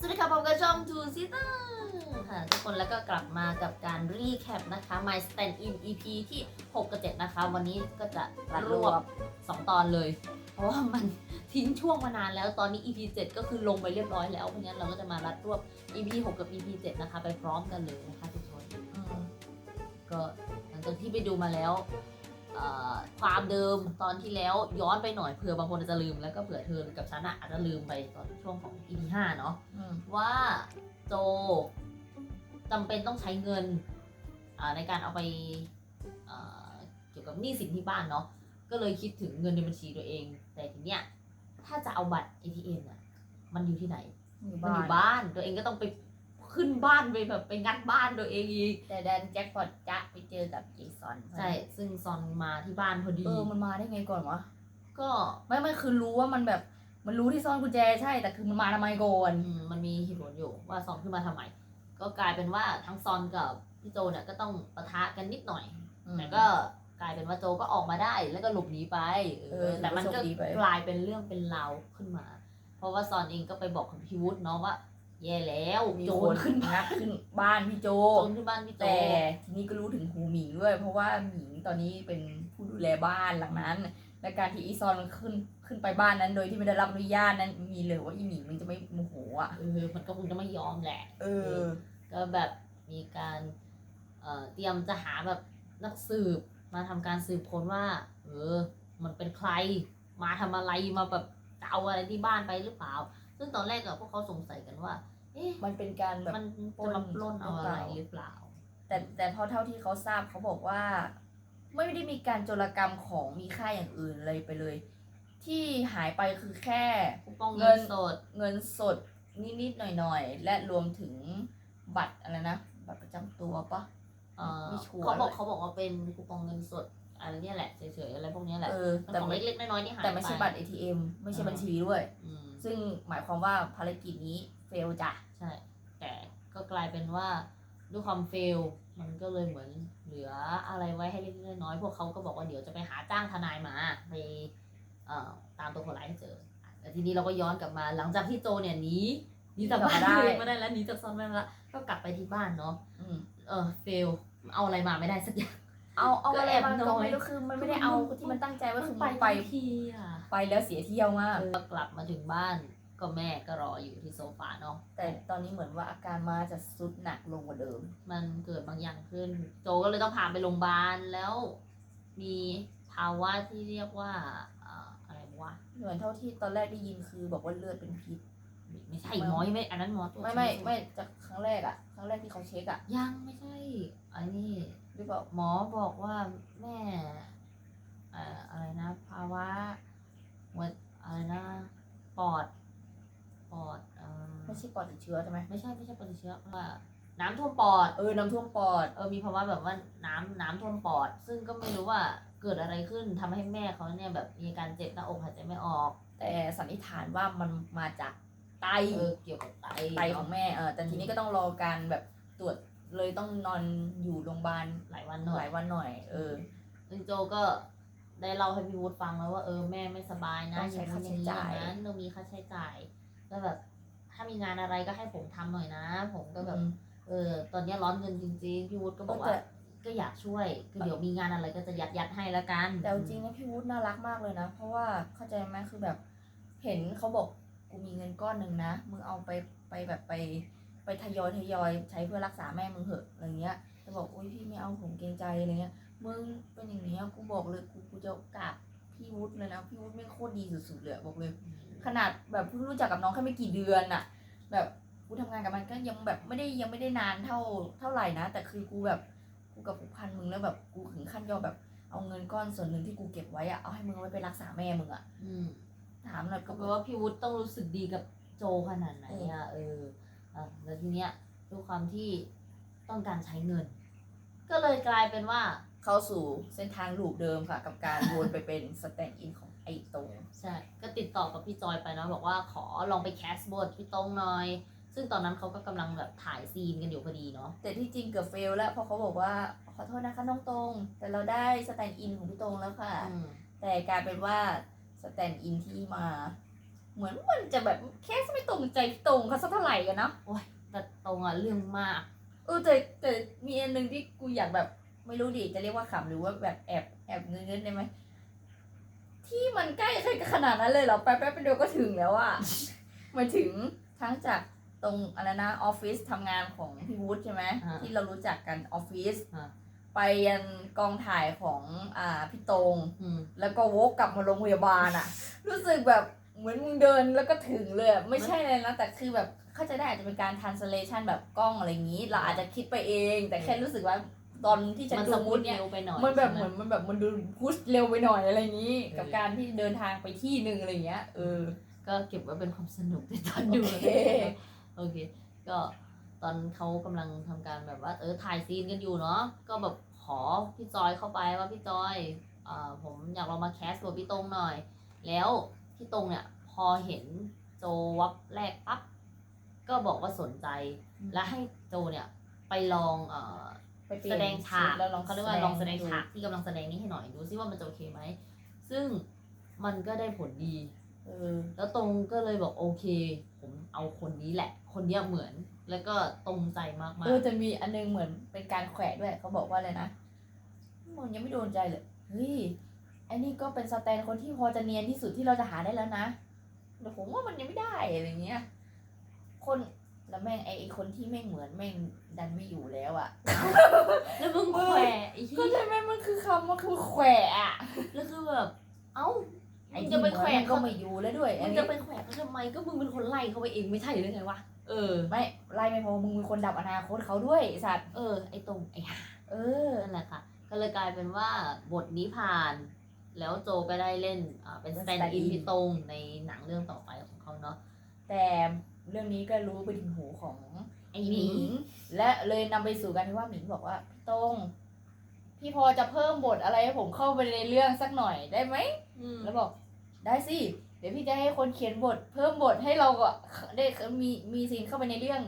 สวัสดีค่ะพบกับช่อง Two Sister ค่ะทุกคนแล้วก็กลับมากับการรีแคปนะคะ My Stand In EP ที่ 6 กับ 7 นะคะ วันนี้ก็จะรัดรวบ 2 ตอนเลย เพราะว่ามันทิ้งช่วงมานานแล้วตอนนี้ EP 7 ก็คือลงไปเรียบร้อยแล้ว เพราะงั้นเราก็จะมารัดรวบ EP 6 กับ EP 7 นะคะ ไปพร้อมกันเลยนะคะทุกคนอืมก็หลังจากที่ไปดูมาแล้วเอ่อ ความเดิมตอนที่แล้วย้อนไปหน่อยเผื่อบางคนอาจจะลืมแล้วก็เผื่อเธอกับฉันอะอาจจะลืมไปตอนช่วงของ EP 5เนาะว่าโจจำเป็นต้องใช้เงินในการเอาไปอ่าเกี่ยวกับหนี้สินที่บ้านเนาะก็เลยคิดถึงเงินในบัญชีตัวเอง แต่ทีเนี้ยถ้าจะเอาบัตร ATM อะมันอยู่ที่ไหนอยู่มันบ้าอนยู่บ้านตัวเองก็ต้องไป ขึ้นบ้านไปแบบไปงัดบ้านตัวเองอีก แต่ดันแจ็คพอตจะไปเจอกับเจสันใช่ ซึ่งซอนมาที่บ้านพอดี เออ มันมาได้ไงก่อนวะ ก็ไม่ไม่คือรู้ว่ามันแบบ มันรู้ที่ซ่อนกุญแจใช่ แต่คือมันมาทำไมก่อนอืมมันมีเหตุผลอยู่ว่าซอนขึ้นมาทำไม ก็กลายเป็นว่าทั้งซอนกับพี่โจเนี่ยก็ต้องปะทะกันนิดหน่อย แต่ก็กลายเป็นว่าโจก็ออกมาได้แล้วก็หลบหนีไปเอเอออแต่มันก็โชคดีไปกลายเป็นเรื่องเป็นราวขึ้นมา เพราะว่าซอนเองก็ไปบอกกับพี่วุฒิเนาะว่า แย่แล้วมีโจครนขึ้นงัดขึ้นบ้านพี่โจโจรขึ้นบ้านพี่โจแต่ทีนี้ก็รู้ถึงหูหมิงด้วย เพราะว่าหมิงตอนนี้เป็นผู้ดูแลบ้านหลังนั้น และการที่อีซอนมันขึ้นขึ้นไปบ้านนั้น โดยที่ไม่ได้รับอนุญาตนั้นมีเลยว่าอีหมิงมันจะไม่โมโหอะเออมันก็คงจะไม่ยอมแหละ เออ ก็แบบมีการเอ่อเตรียมจะหาแบบนักสืบมาทำการสืบค้นว่า เออ มันเป็นใคร มาทำอะไรมาแบบจะเอาอะไรที่บ้านไปหรือเปล่า ซึ่งตอนแรกอะพวกเขาสงสัยกันว่า เอ๊ะมันเป็นการแบบมันจะมาปล้นเอาอะไรหรือเปล่า แต่แต่พอเท่าที่เขาทราบเขาบอกว่า ไม่ได้มีการโจรกรรมของมีค่าอย่างอื่นเลยไปเลย ที่หายไปคือแค่คูปองเงิเงินนสดเงินสดนิดๆหน่อยๆ และรวมถึงบัตรอะไรนะ บัตรประจำตัวปะเอ่อไม่ชัวร์เขาบอกเลยเขาบอกว่าเป็นคูปองเงินสด อะไรเนี่ยแหละเฉยๆอะไรพวกเนี้ยแหละเออมันแต่ของไม่เล็กๆน้อยๆที่หายไปแต่ไม่ใช่บัตร ATM ไม่ใช่อ่าบัญชีด้วย อืมซึ่งหมายความว่าภารกิจนี้เฟลจ้ะใช่ แต่ก็กลายเป็นว่าด้วยความเฟล มันก็เลยเหมือนเหลืออะไรไว้ให้เล็กๆน้อยๆพวกเขาก็บอกว่าเดี๋ยวจะไปหาจ้างทนายมาไปเอ่อตามตัวคนร้ายให้เจอแต่ทีนี้เราก็ย้อนกลับมาหลังจากที่โจเนี่ยหนีหนีจากบ้านตัวเองมาได้แล้วหนีจากซอนมาได้แล้วก็กลับไปที่บ้านเนาะ อืมเออเฟลเอาอะไรมาไม่ได้สักอย่าง เอาเอาก็อะไรแอบมาน้ก็อย ไม่รู้คือมันไม่ได้เอาที่มันตั้งใจไว่าคือมันไปไปทั้งทีอะไปแล้วเสียเที่ยวมาก ก็กลับมาถึงบ้านก็แม่ก็รออยู่ที่โซฟาเนาะแต่ตอนนี้เหมือนว่าอาการมาจะสุดหนักลงกว่าเดิม มันเกิดบางอย่างขึ้น โจก็เลยต้องพาไปโรงพยาบาลแล้ว มีภาวะที่เรียกว่าอ่าอะไรวะเหมือนเท่าที่ตอนแรกได้ยินคือบอกว่าเลือดเป็นพิษ ไม่ใช่หมอยังไม่อันนั้นหมอตัวจไม่ไม่ไม่จากครั้งแรกอะครั้งแรกที่เขาเช็คอะยังไม่ใช่อันนี้ หรือเปล่าหมอบอกว่าแม่เอ่ออะไรนะภาวะหัวอะไรนะปอดปอดเอ่อไม่ใช่ปอดติดเชื้อใช่ไหมไม่ใช่ไม่ใช่ปอดติดเชื้อว่าน้ำท่วมปอด เออ น้ำท่วมปอด เออ มีภาวะแบบว่าน้ำน้ำท่วมปอด ซึ่งก็ไม่รู้ว่าเกิดอะไรขึ้นทำให้แม่เขาเนี่ยแบบมีอาการเจ็บหน้าอกหายใจไม่ออก แต่สันนิษฐานว่ามันมาจากไต เออ เกี่ยวกับไต ไตของแม่ เออ แต่ทีนี้ก็ต้องรอการแบบตรวจ เลยต้องนอนอยู่โรงพยาบาลหลายวันหน่หอลาย ยวันหน่อย เออ ซึ่งโจก็ได้เล่าให้พี่วุฒิฟังแล้วว่าเออแม่ไม่สบายนะต้องใช้ค่าใช้จ่าย องนั้นต้องมีค่าใช้จ่ายก็แบบถ้ามีงานอะไรก็ให้ผมทำหน่อยนะ ผมก็แบบอืมเออตอนเนี้ยร้อนเงินจริงๆพี่วุฒิก็บอกแต่ว่าก็อยากช่วยก็เดี๋ยวมีงานอะไรก็จะยัดยัดๆให้แล้วกันแต่เอาจริงนะพี่วุฒิน่ารักมากเลยนะ เพราะว่าเข้าใจไหมคือแบบ เห็นเขาบอกกูมีเงินก้อนหนึ่งนะมึงเอาไปไปแบบไป ไปทยอยทยอยใช้เพื่อรักษาแม่มึงเหอะอะไรเงี้ยจะบอกอุ้ยพี่ไม่เอาผมเกรงใจอะไรเงี้ยมึงเป็นอย่างเนี้ยกูบอกเลยกูกูจะกราบพี่วุฒิเลยนะพี่วุฒิไม่งโคตรดีสุดๆเลยอะบอกเลย ขนาดแบบเพิ่งรู้จักกับน้องแค่ไม่กี่เดือนอะแบบกูทำงานกับมันก็ยังแบบไม่ได้ยังไม่ได้นานเท่าเท่าไหร่นะ แต่คือกูแบบกูกับผูกพันมึงแล้วแบบกูถึงขั้นยอมแบบเอาเงินก้อนส่วนหนึ่งที่กูเก็บไว้อะเอาให้มึงเอาไว้ไปรักษาแม่มึงอะอืมถามหน่อยก็ก็แปลว่าพี่วุฒิต้องรู้สึกดีกับโจขนาดไหนอะเอออะ แล้วทีเนี้ยด้วยความที่ต้องการใช้เงิน ก็เลยกลายเป็นว่าเข้าสู่เส้นทางลูปเดิมค่ะ กับการวนไปเป็นสแตนด์อินของไอ้โตงใช่ก็ติดต่อกับพี่จอยไปนะบอกว่าขอลองไปแคสบทพี่ตรงหน่อย ซึ่งตอนนั้นเขาก็กำลังแบบถ่ายซีนกันอยู่พอดีเนาะแต่ที่จริงเกือบเฟลแล้วเพราะเขาบอกว่าขอโทษนะคะน้องตรง แต่เราได้สแตนด์อินของพี่ตรงแล้วค่ะ อืมแต่กลายเป็นว่าสแตนด์อินที่มา เหมือนมันจะแบบแค่ไม่ตรงใจพี่ตรงเขาสักเท่าไหร่กันนะโอ้ยแต่ตรงอะเรื่องมากเออแต่แต่มีอันหนึ่งที่กูอยากแบบ ไม่รู้ดิจะเรียกว่าขำหรือว่าแบบแอบแอบเงินๆได้ไหมที่มันใกล้ขนาดนั้นเลยเหรอแป๊บๆเดียวก็ถึงแล้วอะมาถึงทั้งจากตรงอะไรนะออฟฟิศทำงานของพี่วูดใช่ไหมอ่าที่เรารู้จักกันออฟฟิศอ่าไปยันกองถ่ายของอ่าพี่ตรงอืมแล้วก็วกกลับมาโรงพยาบาลอะรู้สึกแบบ เหมือนมึงเดินแล้วก็ถึงเลยอะไม่ใช่เลยนะแต่คือแบบเข้าใจได้อาจจะเป็นการ translation แบบกล้องอะไรอย่างนี้ เราอาจจะคิดไปเอง แต่แค่รู้สึกว่าตอนที่ฉันมันดูสมูมูดทเนี่ย เร็วไปหน่อยมันแบบใช่เหไหมือนมันแบบมันดูพุชเร็วไปหน่อยอะไรอย่างนี้เออกับการที่เดินทางไปที่หนึ่งอะไรอย่างเงี้ยเออ ก็เก็บไว้เป็นความสนุกในตอนดูโอเค โอเค ก็ตอนเขากำลังทำการแบบว่า เออถ่ายซีนกันอยู่เนาะก็แบบขอพี่จอยเข้าไปว่าพี่จอยอ่าผมอยากลองมาแคสกับพี่ตรงหน่อย แล้ว พี่ตรงเนี่ย พอเห็นโจวับแรกปั๊บก็บอกว่าสนใจ และให้โจเนี่ยไปลองเอ่อไปเปลี่ยแสนดงฉากชุดแล้วลองเขาเรียกว่าลองแสดงฉากที่กำลังแสดงนี้ให้หน่อยดูซิว่ามันจะโอเคไหมซึ่งมันก็ได้ผลดี เออ แล้วตรงก็เลยบอกโอเค ผมเอาคนนี้แหละ คนเนี้ยเหมือน แล้วก็ตรงใจมากเออจะมีอันนึงเหมือนเป็นการแขวะด้วยเขาบอกว่าอะไรนะมึงยังไม่โดนใจเลยเฮ้ย ไอ้นี่ก็เป็นสแตนคนที่พอจะเนียนที่สุดที่เราจะหาได้แล้วนะแต่ผมว่ามันยังไม่ได้อะไรเงี้ย คนแล้วแม่งไอ้ไอ้คนที่แม่งเหมือนแม่งดันไม่อยู่แล้วอะๆแล้วมึงแขวะไอ้ก็ที่ใช่ไหมมันคือคำมันคือแขวะอะแล้วคือแบบ เอ้าไอ้มึงที่จะไปแขวะมันก็เขาไม่อยู่แล้วด้วยมึอันงนี้จะไปแขวะเขาทำไมก็มึงเป็นคนไล่เขาไปเองไม่ใช่หรือไงวะ เออ ไม่ไล่ไม่พอมึงเป็นคนดับอนาคตเขาด้วยไอ้สัตว์เออ ไอ้ตรงไอ้ห่าเออ นั่นแหละค่ะ ก็เลยกลายเป็นว่าบทนี้ผ่าน แล้วโจก็ได้เล่นอ่าเป็นเป็นสแตนด์อิน stand-in พี่ตรงในหนังเรื่องต่อไปของเขาเนาะแต่เรื่องนี้ก็รู้ไปถึงหูของไอ้หหมิมิงงและเลยนำไปสู่การที่ว่าหมิงบอกว่าพี่ตรงพี่พอจะเพิ่มบทอะไรให้ผมเข้าไปในเรื่องสักหน่อยได้ไหมอืมแล้วบอกได้สิเดี๋ยวพี่จะให้คนเขียนบท เพิ่มบทให้เราอะได้มีมีซีนเข้าไปในเรื่อง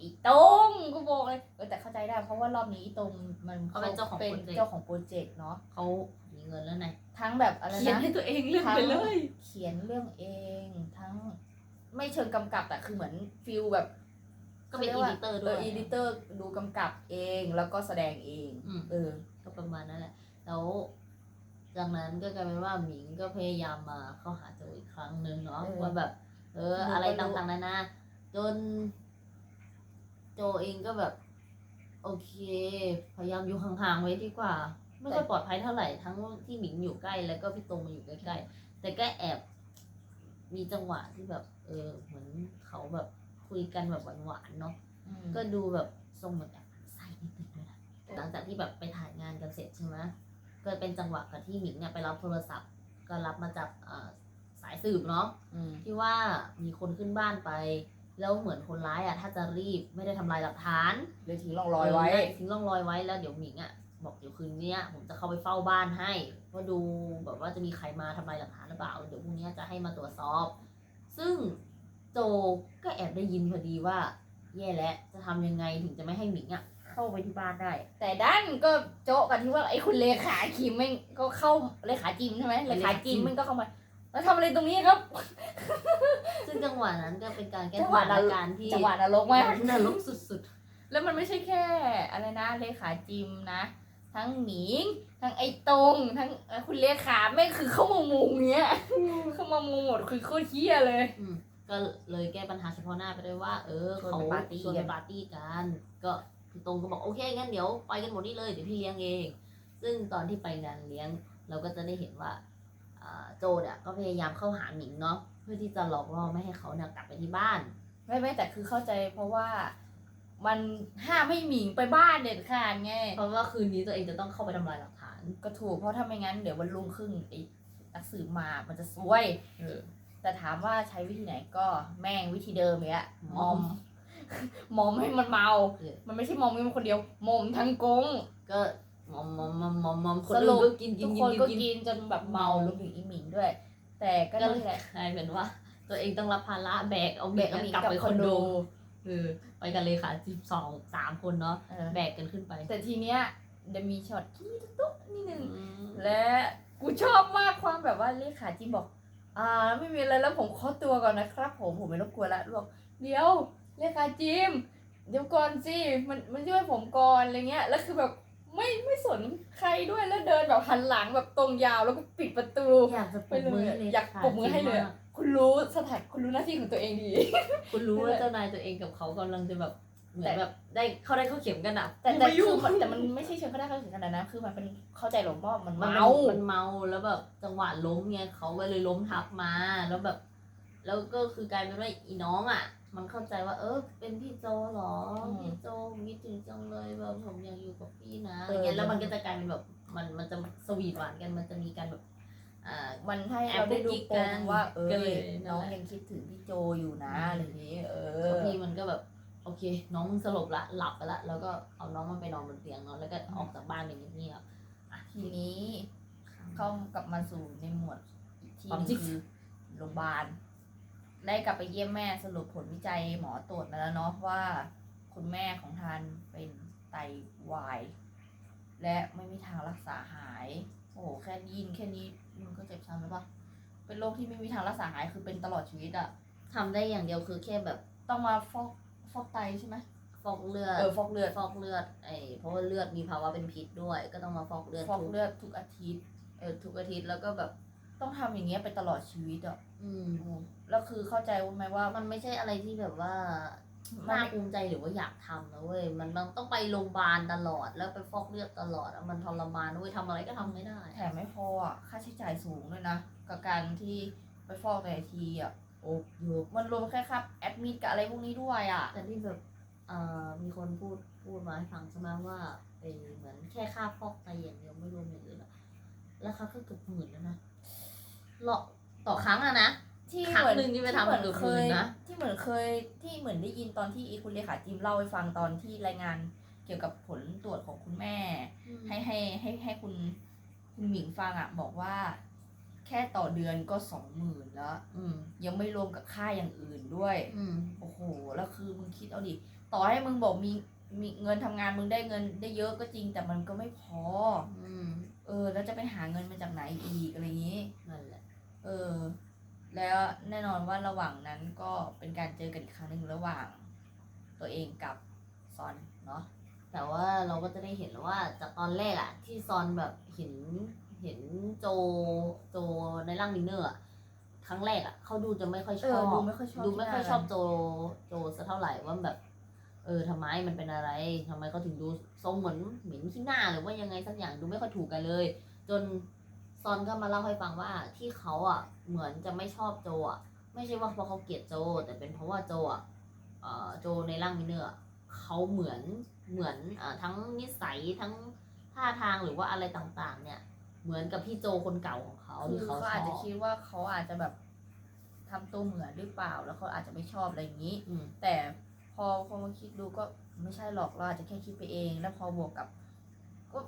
อีตรงก็บอกเลยเออแต่เข้าใจได้เพราะว่ารอบนี้อีตรงมันเขาเป็นเจ้าของเป็นโปรเจกต์เจ้าของโปรเจกต์เนาะเขามี เงินแล้วไงทั้งแบบอะไรเขียนนะให้ตัวเองเรื่องไปเลย เขียนเรื่องเองทั้งไม่เชิงกำกับแต่คือเหมือนฟิลแบบก็เป็นขาอีรียดิเตอร์ว่าด้วยเอออีดิเตอร์ดูกำกับเองแล้วก็แสดงเองอืมเออ ก็ประมาณนั้นแหละ แล้วจากนั้นก็กลายเป็นว่าหมิงก็พยายามมาเข้าหาโจอีกครั้งหนึ่งเนาะเออว่าแบบ เออดูอะไรก็รู้ต่างๆนานาจน โจเองก็แบบ โอเค พยายามอยู่ห่างๆไว้ดีกว่า ไม่ค่อยปลอดภัยเท่าไหร่ทั้งที่หมิงอยู่ใกล้แล้วก็พี่ตรงมาอยู่ใกล้ๆแต่ก็แอบ มีจังหวะที่แบบ เออ เหมือนเขาแบบคุยกันแบบหวานๆเนาะอืมก็ดูแบบทรงแบบแอบใส่นิดนึงด้วยนะหลังจากที่แบบไปถ่ายงานกันเสร็จใช่ไหมก็เป็นจังหวะกับที่หมิงเนี่ยไปรับโทรศัพท์ ก็รับมาจากเอ่อสายสืบเนาะอืมที่ว่ามีคนขึ้นบ้านไป แล้วเหมือนคนร้ายอะถ้าจะรีบไม่ได้ทำลายหลักฐานเลยทิ้งร่องรอยไว้เทิ้งร่องรอยไว้แล้วเดี๋ยวหมิงอะ บอกเดี๋ยวคืนเนี้ยผมจะเข้าไปเฝ้าบ้านให้ว่าดูแบบว่าจะมีใครมาทำลายหลักฐานหรือเปล่าเดี๋ยวพรุ่งนี้จะให้มาตรวจสอบ ซึ่งโจก็แอบได้ยินพอดีว่า แย่แล้วจะทำยังไงถึงจะไม่ให้หมิงอะเข้าไปที่บ้านได้ แต่ด้านก็โจ๊ะกันที่ว่าไอ้คุณเลขาคิมแม่งก็เข้าเลขาจิมใช่ไหมเลขาจิมแม่งก็เข้ามาแล้วทำอะไรตรงนี้ครับ ซึ่งจังหวะนั้นก็เป็นการแก้จังสหวะถานนรกการณ์ที่จังหวะนรกมาก นรกสุดแล้วมันไม่ใช่แค่ อะไรนะเลขาจิมนะ ทั้งหมิง ทั้งไอ้ตรงทั้งเอ่อคุณเลขาแม่งคือเข้ามามุงเนี้ยเข้ามามุงหมดคือโคตรเฮี้ยเลยๆอืมก็เลยแก้ปัญหาเฉพาะหน้าไปด้วยว่า เออชวนเขาไปปาร์ตี้ชวนไปปาร์ตี้กัน ก็พี่ตรงก็บอกโอเคงั้นเดี๋ยวไปกันหมดนี่เลยเดี๋ยวพี่เลี้ยงเอง ซึ่งตอนที่ไปงานเลี้ยง เราก็จะได้เห็นว่าอ่าโจเนี่ยก็พยายามเข้าหาหมิงเนาะเพื่อที่จะหลอกล่อไม่ให้เขาเนี่ยกลับไปที่บ้าน ไม่ไม่แต่คือเข้าใจเพราะว่า มันห้ามให้หมิงไปบ้านเด็ดขาดไง เพราะว่าคืนนี้ตัวเองจะต้องเข้าไปทำลายหลักฐานก็ถูกเพราะถ้าไม่งั้นเดี๋ยววันรุ่งขึ้นไอ้นักสืบมามันจะซวย เออ แต่ถามว่าใช้วิธีไหนก็แม่งวิธีเดิมเลยอะมมออมมมอมให้มันเมา เออ มันไม่ใช่มอมแค่มันคนเดียว มอมทั้งกง ก็มอมมอมมอมมอมมอมคนสรุอื่นปก็กินกิทุนกกิคนนก็กินกินจนแบบเมารวมถึงอีหมิงด้วย แต่ก็ก็นั่นแหละกลายเป็นว่า ตัวเองต้องรับภาระแบกเอาแบแบกกเอาหมิงกลับกับไปคคออนนโด โด เออไปกันเลยค่ะสิบสองสามคนเนาะเออแบกกันขึ้นไปแต่ทีเนี้ยเดี๋ยวมีช็อตที่ตุ๊กนิดนึงอืมและกูชอบมากความแบบว่าเลขาจิมบอก อ่า ไม่มีอะไรแล้วผมขอตัวก่อนนะครับ ผมผมไม่รบกวนละบอกเดี๋ยวเรียกอาจิม เดี๋ยวก่อนสิมันมันช่วยผมก่อนอะไรเงี้ยแล้วคือแบบไม่ไม่สนใครด้วยแล้วเดินแบบหันหลังแบบตรงยาวแล้วก็ปิดประตู อยากจะปไปรบเลมือยให้เลยอยากค่ะปรบมือให้เลยจริงอะมาก คุณรู้สถานคุณรู้หน้าที่ของตัวเองดี คุณรู้นั่นว่าแหละเจ้านายตัวเองกับเขากำลังจะแบบเหมือแต่นแบบได้เข้าได้เข้าเข็มกันอะ แต่แต่ไม่ยุ่คืงอมันแต่มันไม่ใช่เชิงเขาได้เข้าถึงขนาดนั้นคือมันเป็นเข้าใจหรอกว่ามันมันเมามันเมาแล้วแบบจังหวะล้มไงเขาก็เลยล้มทับมาแล้วแบบ แล้วก็คือกลายเป็นว่าอีน้องอะ มันเข้าใจว่าเออเป็นพี่โจเหรอพี่โจผมคิดถึงจังเลยแบบผมอยากอยู่กับพี่นะอะไรเงี้ยแล้วมันก็จะกลายเป็นแบบมันมันจะสวีทหวานกันมันจะมีการแบบอ่า มันให้แอบเราได้ดูกุ๊กกิ๊กปกัมนว่า เอก็อเลยนั่นแหละน้องยังคิดถึงพี่โจอยู่นะอืมอะไรอย่างนี้ เออบางทีมันก็แบบ โอเค น้องสลบละหลับไปละแล้วก็เอาน้องมันไปนอนบนเตียงเนาะแล้วก็ออกจากบ้านไปเงียบๆอะทีนี้เข้ากลับมาสู่ในหมวดอีกที่ความหจรินึงงคือโรงพยาบาลได้กลับไปเยี่ยมแม่สรุปผลวิจัยหมอตรวจมาแล้วเนาะว่า คุณแม่ของทานเป็นไตวาย และไม่มีทางรักษาหาย โอ้โหแค่ได้ยินแค่นี้มันก็เจ็บช้ำแล้วปะเป็นโรคที่ไม่มีทางรักษาหายคือเป็นตลอดชีวิตอะทำได้อย่างเดียวคือแค่แบบต้องมาฟอกฟอกไตใช่ไหมฟอกเลือดเออฟอกเลือดฟอกเลือดไอ้เพราะว่าเลือดมีภาวะเป็นพิษด้วย ก็ต้องมาฟอกเลือดฟอกทุกเลือดทุกอาทิตย์เออทุกอาทิตย์แล้วก็แบบต้องทำอย่างเงี้ยไปตลอดชีวิตอะอืมแล้วคือเข้าใจไหมว่า มันไม่ใช่อะไรที่แบบว่า มันน่าภูมิใจหรือว่าอยากทำนะเว้ยมันมันต้องไปโรงพยาบาลตลอดแล้วไปฟอกเลือดตลอดอะมันทรมานนะเว้ยทำอะไรก็ทำไม่ได้แถมไม่พออะค่าใช้จ่ายสูงด้วยนะ กับการที่ไปฟอกแต่ละทีอะโอ้เยอะมันรวมแค่ครับแอดมิดกับอะไรพวกนี้ด้วยอะแต่ที่แบบเอ่อมีคนพูดพูดมาให้ฟังใช่ไหมว่าไอ้เหมือนแค่ค่าฟอกไตอย่างเดียวไม่รวมอย่างอื่นอะราคาก็เกือบหมื่นแล้วนะหรอต่อครั้งอะนะ ที่ครั้งเหมือนหนึ่งที่ไปทำเหมือนเกือบเคหมื่ยนนะ ที่เหมือนเคยที่เหมือนได้ยินตอนที่คุณเลขาจิมเล่าให้ฟังตอนที่รายงานเกี่ยวกับผลตรวจของคุณแม่ ให้ให้ให้ให้คุณคุณหมิงฟังอะ บอกว่า แค่ต่อเดือนก็สองหมื่นแล้วอืมยังไม่รวมกับค่าอย่างอื่นด้วยอืมโอ้โหแล้วคือมึงคิดเอาดิต่อให้มึงบอกมีมีเงินทำงานมึงได้เงินได้เยอะก็จริง แต่มันก็ไม่พออืมเออ แล้วจะไปหาเงินมาจากไหนอีกอะไรอย่างนี้นั่นแหละเออ แล้วแน่นอนว่าระหว่างนั้นก็เป็นการเจอกันอีกครั้งหนึ่งระหว่างตัวเองกับซอนเนาะแต่ว่าเราก็จะได้เห็นแล้วว่าจากตอนแรกอะที่ซอนแบบเห็นเห็นโจโจในร่างวินเนอร์อะครั้งแรกอะเขาดูจะไม่ค่อยชเอออบดูไม่ค่อยชอบ ดูไม่ค่อยที่หน้าชอบโจโจสักเท่าไหร่ว่าแบบ เออทำไมมันเป็นอะไรทำไมเขาถึงดูทรงเหมือนเหม็นขี้หน้าหรือว่ายังไงสักอย่างดูไม่ค่อยถูกกันเลย จน ซอนก็มาเล่าให้ฟังว่าที่เขาอะเหมือนจะไม่ชอบโจอะไม่ใช่ว่าเพราะเขาเกลียดโจ แต่เป็นเพราะว่าโจอะเอ่อโจในร่างมินเนอร์อะเขาเหมือนเหมือนเอ่อทั้งนิสัยทั้งท่าทางหรือว่าอะไรต่างๆ เนี่ย เหมือนกับพี่โจคนเก่าของเขาคือที่เขาเขาชอาจอจะบคิดว่าเขาอาจจะแบบทำตัวเหมือนหรือเปล่า แล้วเขาอาจจะไม่ชอบอะไรอย่างนี้อืมแต่พอพอมาคิดดูก็ไม่ใช่หรอกเราอาจจะแค่คิดไปเอง แล้วพอบวกกับ ก็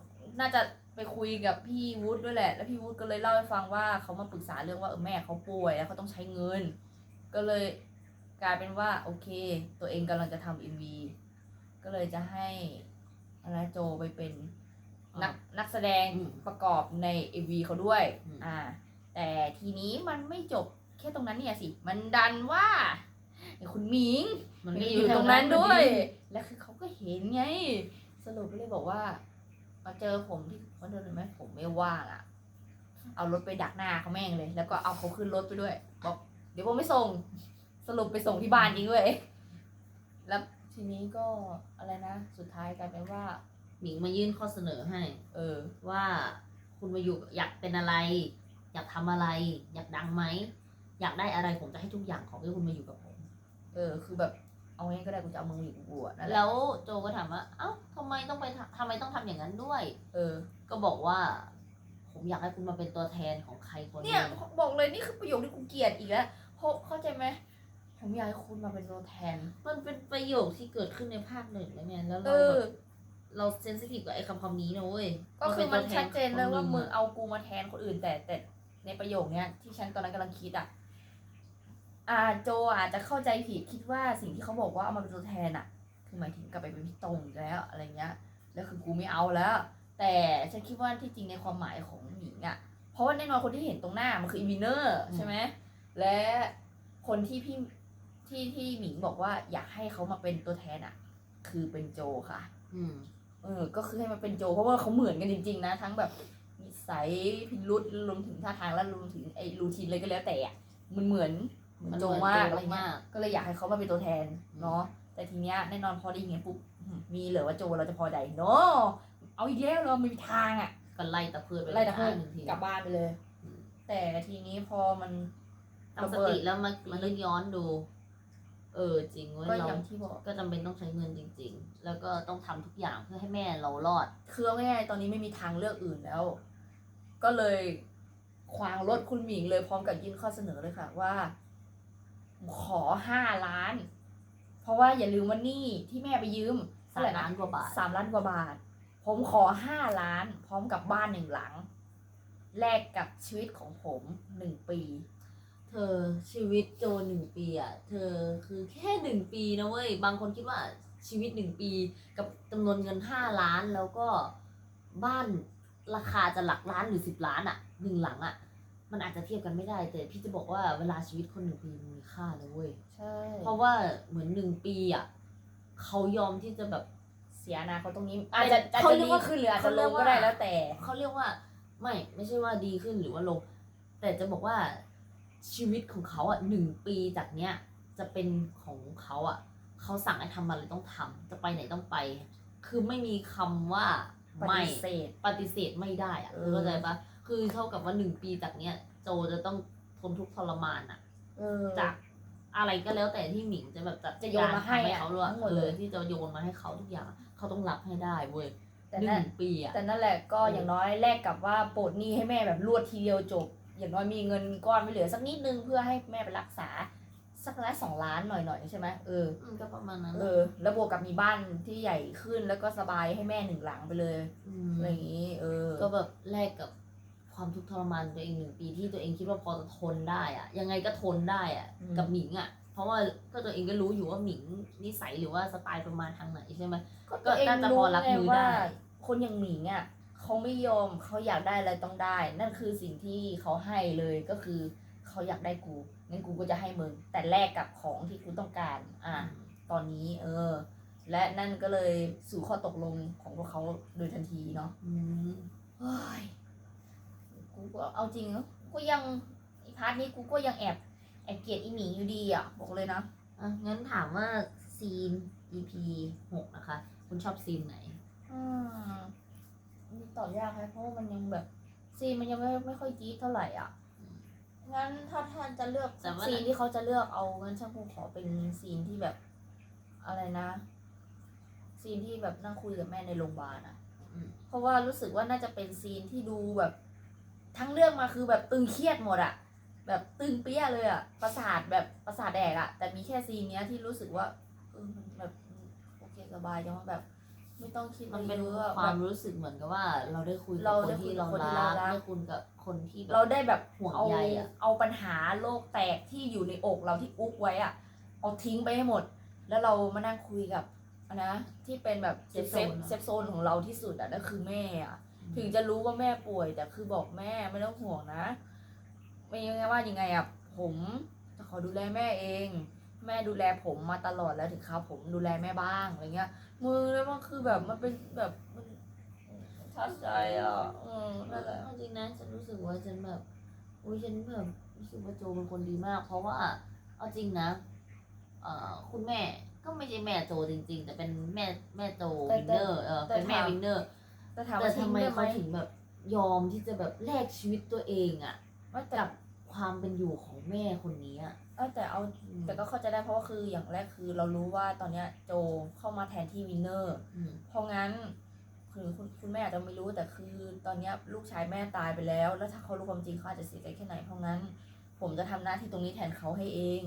น่าจะ ไปคุยกับพี่วุฒิด้วยแหละ แล้วพี่วุฒิก็เลยเล่าให้ฟังว่าเขามาปรึกษาเรื่องว่าเออแม่เขาป่วยแล้วเขาต้องใช้เงิน ก็เลยกลายเป็นว่าโอเค ตัวเองกำลังจะทำเอ็มวีก็เลยจะให้อะไรโจไปเป็นนักนักแสดงอืมประกอบในเอ็มวีเขาด้วย อืม อ่า แต่ทีนี้มันไม่จบแค่ตรงนั้นเนี่ยสิ มันดันว่าไอ้คุณหมิง มันมันก็ก็ออยู่ยู่แถตวรงนั้นั้นนด้ด้ววยยแล้วคือเขาก็เห็นไง สรุปก็เลยบอกว่า มาเจอผมที่คอนโดเลยไหมผมไม่ว่างอะ เอารถไปดักหน้าเขาแม่งเลย แล้วก็เอาเขาขึ้นรถไปด้วย บอก เดี๋ยวผมไม่ส่ง สรุปไปส่งที่บ้านจริงด้วย แล้วทีนี้ก็อะไรนะ สุดท้ายกลายเป็นว่า หมิงมายื่นข้อเสนอให้ เออ ว่าคุณมาอยู่อยากเป็นอะไร อยากทำอะไร อยากดังไหม อยากได้อะไรผมจะให้ทุกอย่างขอให้คุณมาอยู่กับผม เออ คือแบบ เอาไงก็ได้กูจะเอามึงอยู่กับกูอะนั่นแหละแล้วโจก็ถามว่า เอ้าทำไมต้องไปทำทำไมต้องทำอย่างนั้นด้วย เออ ก็บอกว่า ผมอยากให้คุณมาเป็นตัวแทนของใครคนหเนี่ยนึงบอกเลยนี่คือประโยคที่กูเกลียดอีกแล้วเพราะเข้าใจไหมผมอยากให้คุณมาเป็นตัวแทน มันเป็นประโยคที่เกิดขึ้นในภาคหนึ่งแล้วไงแล้วเอเราอ แบบเราเซนซิทีฟกับไอ้คำคำนี้นะเว้ยก็คือมันชัดเจนเลยว่ามึงอะเอากูมาแทนคนอื่นแต่แต่ในประโยคเนี้ยที่ฉันตอนนั้นกำลังคิดอะ อ่าโจอาจจะเข้าใจผิดคิดว่าสิ่งที่เขาบอกว่าเอามาเป็นตัวแทนอะคือหมายถึงกลับไปเป็นพี่ตรงอีกแล้วอะไรเงี้ย แล้วคือกูไม่เอาแล้ว แต่ฉันคิดว่าที่จริงในความหมายของหมิงอะพเพราะว่าแน่นอนคนที่เห็นตรงหน้ามันคืออีวินเนอร์อืมใช่ไหมและคนที่พี่ที่ที่หมิงบอกว่าอยากให้เขามาเป็นตัวแทนอะคือเป็นโจค่ะ อืมเออ ก็คือให้มันเป็นโจ เพราะว่าเขาเหมือนกันจริง ๆ นะ ทั้งแบบนิสัยพิรุษรวมถึงท่าทางและรวมถึงไอ้รูทีนเลยก็แล้วแต่อะมันเหมือนเห มือนโจมากอะไรเงี้ยมากก็เลยอยากให้เขามาเป็นตัวแทนเนาะแต่ทีเนี้ยแน่นอนพอได้ยินปุ๊บอืมมีเหลือว่าโจเราจะพอใจเนาะเอาอีกแล้วเราไม่มีทางอะก็ไล่ตะเพือดไปไล่ตะเพิดหนึ่งทีกลับบ้านไปเลยอืมแต่ทีนี้พอมันตั้งสติแล้วมามาเล่นย้อนดู เออจริงเว้ยก็เราอย่างที่บอกก็จำเป็นต้องใช้เงินจริง ๆ แล้วก็ต้องทำทุกอย่างเพื่อให้แม่เรารอดคือเอาง่ายๆตอนนี้ไม่มีทางเลือกอื่นแล้ว ก็เลยควางรถคุณหมิงเลยพร้อมกับยื่นข้อเสนอเลยค่ะว่า ขอห้าล้าน เพราะว่าอย่าลืมว่าหนี่ที่แม่ไปยืมสามล้านกว่าบาทสามล้านกว่าบาท ผมขอห้าล้าน พร้อมกับบ้านหนึ่งหลังแลกกับชีวิตของผมหนึ่งปี เธอชีวิตโจหนึ่งปีอะ เธอคือแค่หนึ่งปีนะเว้ย บางคนคิดว่าชีวิตหนึ่งปีกับจำนวนเงินห้าล้านแล้วก็บ้านราคาจะหลักล้านหรือสิบล้านอะหนึ่งหลังอะ มันอาจจะเทียบกันไม่ได้ แต่พี่จะบอกว่าเวลาชีวิตคนหนึ่งปีมันมีค่าเลยเว้ยใช่ เพราะว่าเหมือนหนึ่งปีอะเขายอมที่จะแบบ เสียอนาคตตรงนี้ อาจจะอาจเขาจะเรียดีกว่า ขึ้นหรืออาจจะเขาลเรียงกก็ว่าได้แล้วแต่ เขาเรียกว่าไม่ไม่ใช่ว่าดีขึ้นหรือว่าลง แต่จะบอกว่าชีวิตของเขาอะหนึ่งปีจากเนี้ยจะเป็นของเขาอะเขาสั่งให้ทำอะไรต้องทำจะไปไหนต้องไป คือไม่มีคำว่าปไม่ฏิเสธ ปฏิเสธไม่ได้อะเอเธออ เข้าใจปะ คือเท่ากับว่าหนึ่งปีจากเนี้ย โจจะต้องทนทุกข์ทรมานอะเออ จากอะไรก็แล้วแต่ที่หมิงจะแบบจัดจะโยนมาให้กรอะทำเขาด้วยทั้งหมดเอเลอยที่จะโยนมาให้เขาทุกอย่างเขาต้องรับให้ได้เว้ยแต่หนั่นึ่นงปีอะแต่นั่นแหละก็อย่างน้อยแลกกับว่าโปรดหนี้ให้แม่แบบรวดทีเดียวจบ อย่างน้อยมีเงินก้อนไม่เหลือสักนิดนึงเพื่อให้แม่ไปรักษา สักละสองล้านหน่อยๆใช่ไหมเออ อืมก็ประมาณนั้นเออแล้วบวกกับมีบ้านที่ใหญ่ขึ้นแล้วก็สบายให้แม่หนึ่งหลังไปเลยมอะไรอย่างนี้ เออก็แบบแลกกับ ความทุกข์ทรมานตัวเองหนึ่งปีที่ตัวเองคิดว่าพอจะทนได้อะยังไงก็ทนได้อะอืม กับหมิงอะเพราะว่าก็ตัวเองก็รู้อยู่ว่าหมิงนิสัยหรือว่าสไตล์ประมาณทางไหนใช่ไหม ก็ตัวเองน่าจะรู้พอรับไงมือว่าได้คนอย่างหมิงอะเขาไม่ยอมเขาอยากได้อะไรต้องได้ นั่นคือสิ่งที่เขาให้เลยก็คือเขาอยากได้กูงั้นกูก็จะให้มึงแต่แลกกับของที่กูต้องการ อะ ตอนนี้ เออ และนั่นก็เลยสู่ข้อตกลงของพวกเขาโดยทันทีเนาะอืม เฮ้ย กูก็เอาจริงเนอะกูยังไอีพาร์ทนี้กูก็ยังแอบแอบเกลียดอีหมิงอยู่ดีอะบอกเลยนะอะงั้นถามว่าซีน EP หกนะคะ คุณชอบซีนไหนอืมนี่ตอบยากไหมเพราะว่ามันยังแบบซีนมันยังไม่ไม่ค่อยจี๊ดเท่าไหร่อะงั้นถ้าท่านจะเลือกแต่ว่าซีนที่เขาจะเลือกเอางั้นช่างคงขอเป็นซีนที่แบบอะไรนะ ซีนที่แบบนั่งคุยกับแม่ในโรงพยาบาลอะอืมเพราะว่ารู้สึกว่าน่าจะเป็นซีนที่ดูแบบ ทั้งเรื่องมาคือแบบตึงเครียดหมดอะแบบตึงเปี้ยเลยอะประสาทแบบประสาทแดกอะแต่มีแค่ซีนเนี้ยที่รู้สึกว่าเออมันแบบโอเคสบายจังว่าแบบ ไม่ต้องคิดมันเป็นอะไรเยอะความแบบ รู้สึกเหมือนกับว่า เราได้คุยกับเราคได้นคุยที่กัเราบคนที่รักเรารัก ได้คุยกับคนที่แบบ เราได้แบบห่วงเอาใยอะ เอาปัญหาโลกแตกที่อยู่ในอกเราที่อุกไว้อะเอาทิ้งไปให้หมด แล้วเรามานั่งคุยกับอันนะที่เป็นแบบเซฟเซฟโซนอะเซฟโซนของเราที่สุดอะนั่นคือแม่อะ ถึงจะรู้ว่าแม่ป่วย แต่คือบอกแม่ไม่ต้องห่วงนะ ไม่ยังไงว่ายังไงอะผมจะขอดูแลแม่เอง แม่ดูแลผมมาตลอดแล้วถึงคราวผมดูแลแม่บ้างอะไรเงี้ยมือแล้วมันคือแบบมันเป็นแบบมันทัดใจอะอืมนั่นแหละเอาจริงนะฉันรู้สึกว่าฉันแบบอุ้ยฉันแบบรู้สึกว่าโจเป็นคนดีมาก เพราะว่าเอาจริงนะเอ่อคุณแม่ก็ไม่ใช่แม่โจจริง ๆ แต่เป็นแม่แม่โจแต่วินเนอร์เออแต่เป็นแม่ถามวินเนอร์ แต่ถามแต่ว่าทิ้ทำงไมได้ไหมเขาถึงแบบยอมที่จะแบบแลกชีวิตตัวเองอะว่าแต่กับความเป็นอยู่ของแม่คนนี้อะเออแต่เอา อืมแต่ก็เข้าใจได้เพราะว่าคืออย่างแรกคือเรารู้ว่าตอนเนี้ยโจเข้ามาแทนที่วินเนอร์ อืมเพราะงั้นคือคุณคุณแม่อาจจะไม่รู้แต่คือตอนเนี้ยลูกชายแม่ตายไปแล้ว แล้วถ้าเขารู้ความจริงเขาอาจจะเสียใจแค่ไหนเพราะงั้น ผมจะทำหน้าที่ตรงนี้แทนเขาให้เอง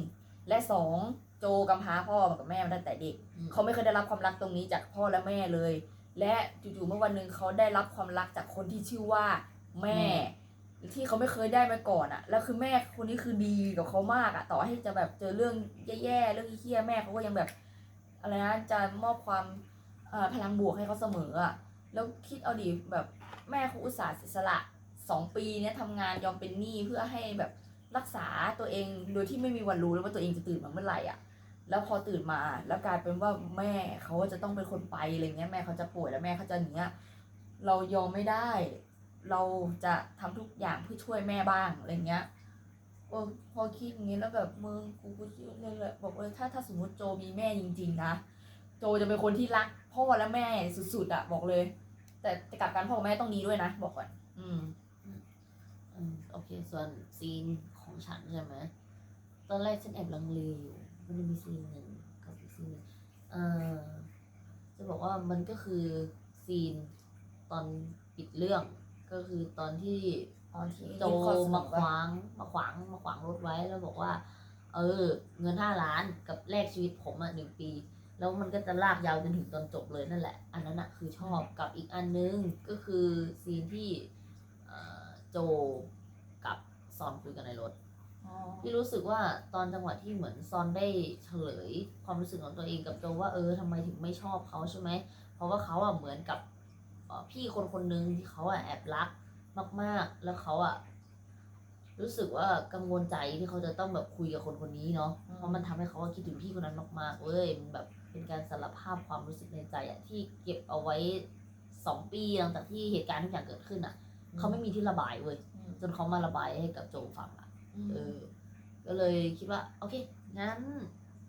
และสองโจกำพร้าพ่อมากับแม่มาตั้งแต่เด็ก อืมเขาไม่เคยได้รับความรักตรงนี้จากพ่อและแม่เลย และจู่ๆเมื่อวันหนึ่งเขาได้รับความรักจากคนที่ชื่อว่าแม่ที่เขาไม่เคยได้มาก่อนอะแล้วคือแม่คนนี้คือดีกับเขามากอะต่อให้จะแบบเจอเรื่องแย่ๆเรื่องเฮี้ยๆแม่เขาก็ยังแบบอะไรนะจะมอบความเอ่อพลังบวกให้เขาเสมออะแล้วคิดเอาดิแบบแม่เขาอุตส่าห์เสียสละสองปีเนี้ยทำงานยอมเป็นหนี้เพื่อให้แบบรักษาตัวเองโดยที่ไม่มีวันรู้เลยว่าตัวเองจะตื่นมาเมื่อไหร่อะ แล้วพอตื่นมาแล้วกลายเป็นว่าแม่เขาจะต้องเป็นคนไปอะไรเงี้ยแม่เขาจะป่วยแล้วแม่เขาจะเงี้ยเรายอมไม่ได้ เราจะทำทุกอย่างเพื่อช่วยแม่บ้างอะไรเงี้ยเอพอคิดอย่างงี้แล้วแบบมึงกูกูเลยเลยบอกเออถ้าถ้าสมมติโจมีแม่จริง ๆ นะโจจะเป็นคนที่รักพ่อและแม่สุดๆอะบอกเลย แต่แต่กลับกันพ่อแม่ต้องดีด้วยนะ บอกก่อนอืมอืมโอเค ส่วนซีนของฉันใช่ไหมตอนแรกฉันแอบลังเลอยู่ มันจะมีซีนหนึ่งกับอีกซีนหนึ่งเออจะบอกว่ามันก็คือซีนตอนปิดเรื่อง ก็คือตอนที่ตอนที่โจมาขวางมาขวางมาขวางรถไว้แล้วบอกว่า เออ เงินห้าล้านกับแลกชีวิตผมอะหนึ่งปี แล้วมันก็จะลากยาวจนถึงตอนจบเลยนั่นแหละ อันนั้นอะคือชอบกับอีกอันนึงก็คือซีนที่โจกับซอนคุยกันในรถ อ๋อพี่รู้สึกว่าตอนจังหวะที่เหมือนซอนได้เฉลย ความรู้สึกของตัวเองกับโจว่าเออทำไมถึงไม่ชอบเขาใช่ไหม เพราะว่าเขาอะเหมือนกับเอ่อพี่คนคนหนึ่งที่เขาอะแอบรักมาก ๆ แล้วเขาอะรู้สึกว่ากังวลใจที่เขาจะต้องแบบคุยกับคนคนนี้เนาะ เพราะมันทำให้เขาอะคิดถึงพี่คนนั้นมากๆเว้ยมันแบบเป็นการสารภาพความรู้สึกในใจอะที่เก็บเอาไว้สองปีหลังจากที่เหตุการณ์ทุกอย่างเกิดขึ้นอะเขาไม่มีที่ระบายเว้ยอืมจนเขามาระบายให้กับโจฟังอะอืม เออ ก็เลยคิดว่า โอเค งั้น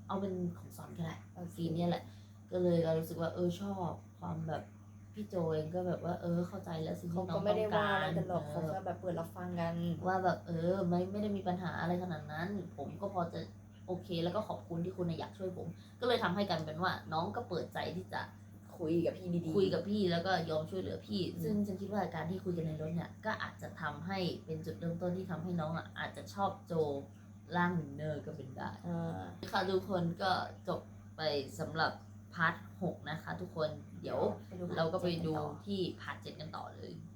เอาเป็นของสอนก็ได้เอาซีนเนี้ยแหละ ก็เลยเรารู้สึกว่า เออชอบความแบบพี่โจเองก็แบบว่า เออ เข้าใจแล้วสิ่งเขาที่น้ก็องไม่ต้ได้องว่าการอะไรกันหรอกเอเขาอแค่แบบเปิดรับฟังกัน ว่าแบบเออ ไม่ไม่ได้มีปัญหาอะไรขนาดนั้น ผมก็พอจะโอเค แล้วก็ขอบคุณที่คุณน่ะอยากช่วยผม ก็เลยทำให้กันเป็นว่า น้องก็เปิดใจที่จะ คุยกับพี่ดีๆ คุยกับพี่แล้วก็ยอมช่วยเหลือพี่อืมซึ่งฉันคิดว่าการที่คุยกันในรถเนี่ยก็อาจจะทำให้เป็นจุดเริ่มต้นที่ทำให้น้องอะอาจจะชอบโจร่างหนึ่งเนอร์ก็เป็นได้อ่าค่ะทุกคนก็จบไปสำหรับพาร์ทหกนะคะ ทุกคนเดี๋ยวไปดูเราก็ไปดูต่อที่พาร์ทเจ็ดกันต่อเลยอ